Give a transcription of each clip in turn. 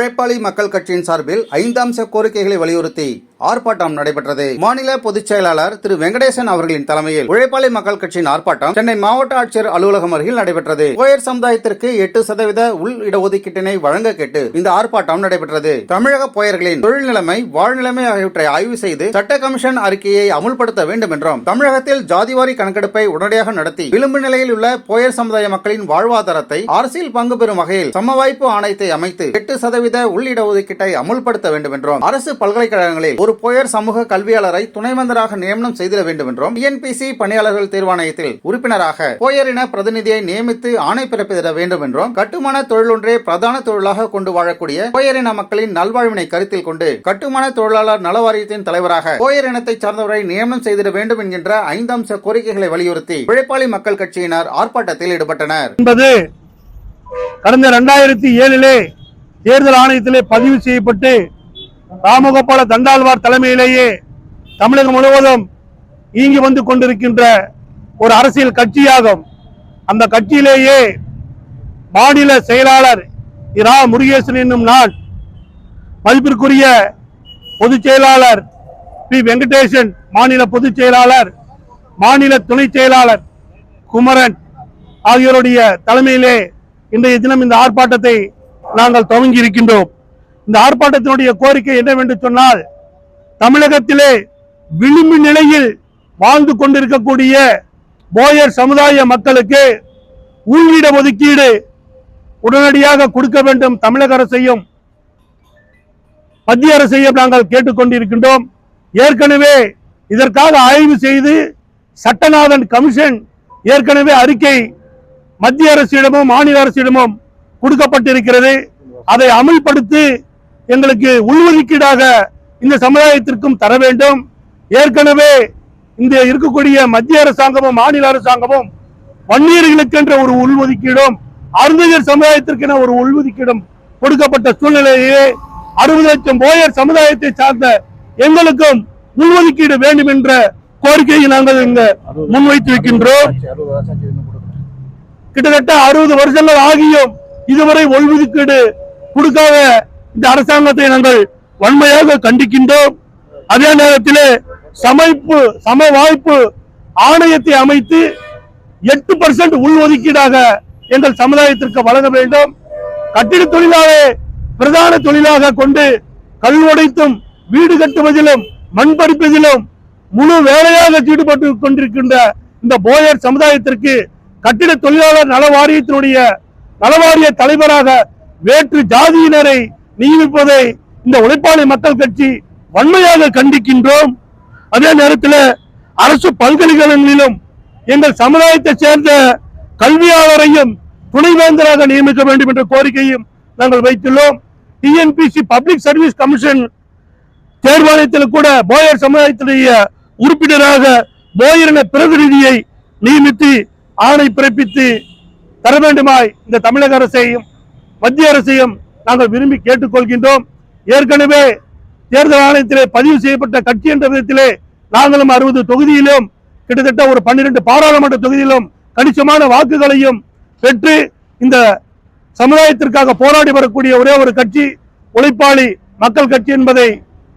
உழைப்பாளி மக்கள் கட்சியின் சார்பில் ஐந்து அம்ச கோரிக்கைகளை வலியுறுத்தி ஆர்ப்பாட்டம் நடைபெற்றது. மாநில பொதுச் செயலாளர் திரு வெங்கடேசன் அவர்களின் தலைமையில் உழைப்பாளி மக்கள் கட்சியின் ஆர்ப்பாட்டம் சென்னை மாவட்ட ஆட்சியர் அலுவலகம் அருகில் நடைபெற்றது. கோயர் சமுதாயத்திற்கு எட்டு சதவீத உள் இடஒதுக்கீட்டினை வழங்க கேட்டு இந்த ஆர்ப்பாட்டம் நடைபெற்றது. தமிழக போயர்களின் தொழில் நிலைமை வாழ்நிலைமை ஆகியவற்றை ஆய்வு செய்து சட்ட கமிஷன் அறிக்கையை அமுல்படுத்த வேண்டும் என்றும் தமிழகத்தில் ஜாதிவாரி கணக்கெடுப்பை உடனடியாக நடத்தி விளிம்பு நிலையில் உள்ள போயர் சமுதாய மக்களின் வாழ்வாதாரத்தை அரசியல் பங்கு பெறும் வகையில் சமவாய்ப்பு ஆணையத்தை அமைத்து எட்டு சதவீத உள் இடஒதுக்கீட்டை அமுல்படுத்த வேண்டும் என்றும் அரசு பல்கலைக்கழகங்களில் ஒரு ஒரு போயர் சமூக கல்வியாளரை துணைவந்தராக நியமனம் செய்திட வேண்டும் என்றும் டிஎன்பிசி பணியாளர்கள் தேர்வாணையத்தில் உறுப்பினராக போயரின பிரதிநிதியை நியமித்து ஆணை பிறப்பிதிட வேண்டும் என்றும் கட்டுமான தொழிலொன்றே பிரதான தொழிலாக கொண்டு வாழக்கூடிய போயரின மக்களின் நல்வாழ்வினை கருத்தில் கொண்டு கட்டுமான தொழிலாளர் நல வாரியத்தின் தலைவராக போயர் இனத்தை சார்ந்தவரை நியமனம் செய்திட வேண்டும் என்கின்ற ஐந்து அம்ச கோரிக்கைகளை வலியுறுத்தி உழைப்பாளி மக்கள் கட்சியினர் ஆர்ப்பாட்டத்தில் ஈடுபட்டனர். என்பது கடந்த இரண்டாயிரத்தி ஏழிலே தேர்தல் ஆணையத்திலே பதிவு செய்யப்பட்டு ராமகோபால தண்டால்வார் தலைமையிலேயே தமிழகம் முழுவதும் இயங்கி வந்து கொண்டிருக்கின்ற ஒரு அரசியல் கட்சியாகும். அந்த கட்சியிலேயே மாநில செயலாளர் இரா முருகேசன் என்னும் நான் மதிப்பிற்குரிய பொதுச் செயலாளர் பி. வெங்கடேசன் மாநில பொதுச் செயலாளர் மாநில துணை செயலாளர் குமரன் ஆகியோருடைய தலைமையிலே இன்றைய தினம் இந்த ஆர்ப்பாட்டத்தை நாங்கள் துவங்கி இருக்கின்றோம் இந்த ஆர்ப்பாட்டத்தினுடைய கோரிக்கை என்னவென்று சொன்னால் தமிழகத்திலே விளிம்பு நிலையில் வாழ்ந்து கொண்டிருக்கக்கூடிய போயர் சமுதாய மக்களுக்கு உள்ளிட ஒதுக்கீடு உடனடியாக கொடுக்க வேண்டும் தமிழக அரசையும். மத்திய அரசையும் நாங்கள் கேட்டுக்கொண்டிருக்கின்றோம். ஏற்கனவே இதற்காக ஆய்வு செய்து சட்டநாதன் கமிஷன் ஏற்கனவே அறிக்கை மத்திய அரசிடமும் மாநில அரசிடமும் கொடுக்கப்பட்டிருக்கிறது. அதை அமல்படுத்தி எங்களுக்கு உள்ஒதுக்கீடாக இந்த சமுதாயத்திற்கும் தர வேண்டும். ஏற்கனவே இந்த இருக்கக்கூடிய மத்திய அரசாங்கமும் மாநில அரசாங்கமும் வன்னியர்களுக்கென்ற ஒரு உள்ஒதுக்கீடும் அருந்ததியர் சமுதாயத்திற்கென ஒரு உள்ஒதுக்கீடும் கொடுக்கப்பட்ட சூழ்நிலையே அறுபது லட்சம் போயர் சமுதாயத்தை சார்ந்த எங்களுக்கும் உள்ஒதுக்கீடு வேண்டும் என்ற கோரிக்கையை நாங்கள் இங்க முன்வைத்து வைக்கின்றோம் கிட்டத்தட்ட அறுபது வருஷங்கள் ஆகியும் இதுவரை ஒய்வூதியீடு கொடுக்காத இந்த அரசாங்கத்தை நாங்கள் வன்மையாக கண்டிக்கின்றோம். அதே நேரத்திலே சமைப்பு சம வாய்ப்பு ஆணையத்தை அமைத்து எட்டு பர்சன்ட் உள்ஒதுக்கீடாக எங்கள் சமுதாயத்திற்கு வழங்க வேண்டும். கட்டிட தொழிலாளே பிரதான தொழிலாக கொண்டு கல் உடைத்தும் வீடு கட்டுவதிலும் மண் பறிப்பதிலும் முழு வேலையாக ஈடுபட்டு கொண்டிருக்கின்ற இந்த போயர் சமுதாயத்திற்கு கட்டிட தொழிலாளர் நல வாரியத்தினுடைய நலவாரிய தலைவராக வேற்று ஜாதியினரை நியமிப்பதை இந்த உழைப்பாளி மக்கள் கட்சி வன்மையாக கண்டிக்கின்றோம். அதே நேரத்தில் அரசு பல்கலைக்கழகங்களிலும் எங்கள் சமுதாயத்தை சேர்ந்த கல்வியாளரையும் துணைவேந்தராக நியமிக்க வேண்டும் என்ற கோரிக்கையும் நாங்கள் வைத்துள்ளோம். டிஎன்பிசி பப்ளிக் சர்வீஸ் கமிஷன் தேர்வாணையத்தில் கூட போயர் சமுதாயத்தினுடைய உறுப்பினராக போயரின பிரதிநிதியை நியமித்து ஆணை பிறப்பித்து தர வேண்டுமாய் இந்த தமிழக அரசையும் மத்திய அரசையும் நாங்கள் விரும்பி கேட்டுக்கொள்கின்றோம். ஏற்கனவே தேர்தல் ஆணையத்திலே பதிவு செய்யப்பட்ட கட்சி என்ற விதத்திலே நாங்களும் அறுபது தொகுதியிலும் கிட்டத்தட்ட ஒரு பன்னிரண்டு பாராளுமன்ற தொகுதியிலும் கணிசமான வாக்குகளையும் பெற்று இந்த சமுதாயத்திற்காக போராடி வரக்கூடிய ஒரே ஒரு கட்சி உழைப்பாளி மக்கள் கட்சி என்பதை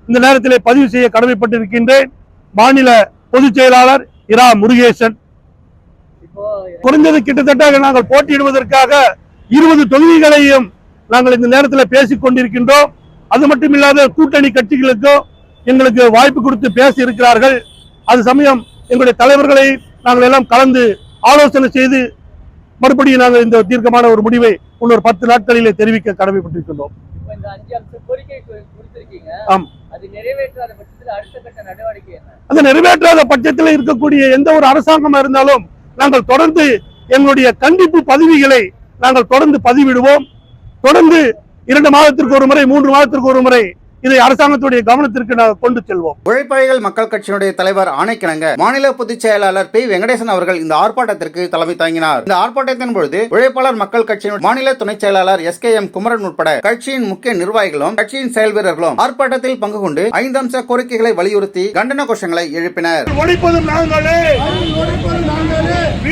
இந்த நேரத்திலே பதிவு செய்ய கடமைப்பட்டிருக்கின்றேன். மாநில பொதுச் செயலாளர் இரா முருகேசன். குறைந்தது கிட்டத்தட்ட நாங்கள் போட்டியிடுவதற்காக இருபது தொகுதிகளையும் நாங்கள் இந்த நேரத்தில் பேசிக் கொண்டிருக்கின்றோம். அது மட்டும் இல்லாத கூட்டணி கட்சிகளுக்கும் எங்களுக்கு வாய்ப்பு கொடுத்து பேசி இருக்கிறார்கள். அது சமயம் எங்களுடைய தலைவர்களை நாங்கள் எல்லாம் கலந்து ஆலோசனை செய்து மறுபடியும் நாங்கள் இந்த தீர்க்கமான ஒரு முடிவை இன்னொரு பத்து நாட்களிலே தெரிவிக்க கடமைப்பட்டிருக்கின்றோம். அது நிறைவேற்றாத பட்சத்தில் இருக்கக்கூடிய எந்த ஒரு அரசாங்கமா இருந்தாலும் நாங்கள் தொடர்ந்து எங்களுடைய கண்டிப்பு பதவிகளை நாங்கள் தொடர்ந்து பதிவிடுவோம். தொடர்ந்து இரண்டு மாதத்திற்கு ஒரு முறை மூன்று மாதத்திற்கு ஒரு முறை இதை அரசாங்கத்துடைய கவனத்திற்கு கொண்டு செல்வோம். உழைப்பாளிகள் மக்கள் கட்சியினுடைய தலைவர் ஆணைக்கிணங்க மாநில பொதுச் செயலாளர் பி. வெங்கடேசன் அவர்கள் இந்த ஆர்ப்பாட்டத்திற்கு தலைமை தாங்கினார். இந்த ஆர்ப்பாட்டத்தின் பொழுது உழைப்பாளர் மக்கள் கட்சியின் மாநில துணை செயலாளர் எஸ். கே. எம். குமரன் உட்பட கட்சியின் முக்கிய நிர்வாகிகளும் கட்சியின் செயல் வீரர்களும் ஆர்ப்பாட்டத்தில் பங்கு கொண்டு ஐந்து அம்ச கோரிக்கைகளை வலியுறுத்தி கண்டன கோஷங்களை எழுப்பினர். ஒழிப்பதும் நாங்களே.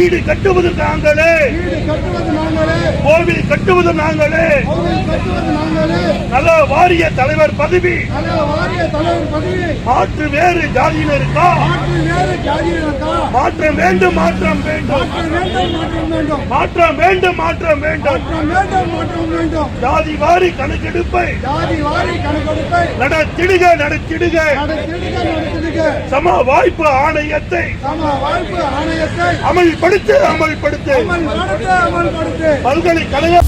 வீடு கட்டுவது நாங்களே. கோவில் கட்டுவது நாங்களே. நல்ல வாரிய தலைவர் பதவி. மாற்று வேறு ஜாதியினருக்கா மாற்றம் வேண்டும் மாற்றம் வேண்டும். மாற்றம் வேண்டும் மாற்றம் வேண்டும். ஜாதி வாரி கணக்கெடுப்பை. நடத்திடுக நடத்திடுக. சம வாய்ப்பு ஆணையத்தை சம வாய்ப்பு ஆணையத்தை அமல்படுத்த அமல்படுத்த. அமல்படுத்து. பல்கலைக்கழக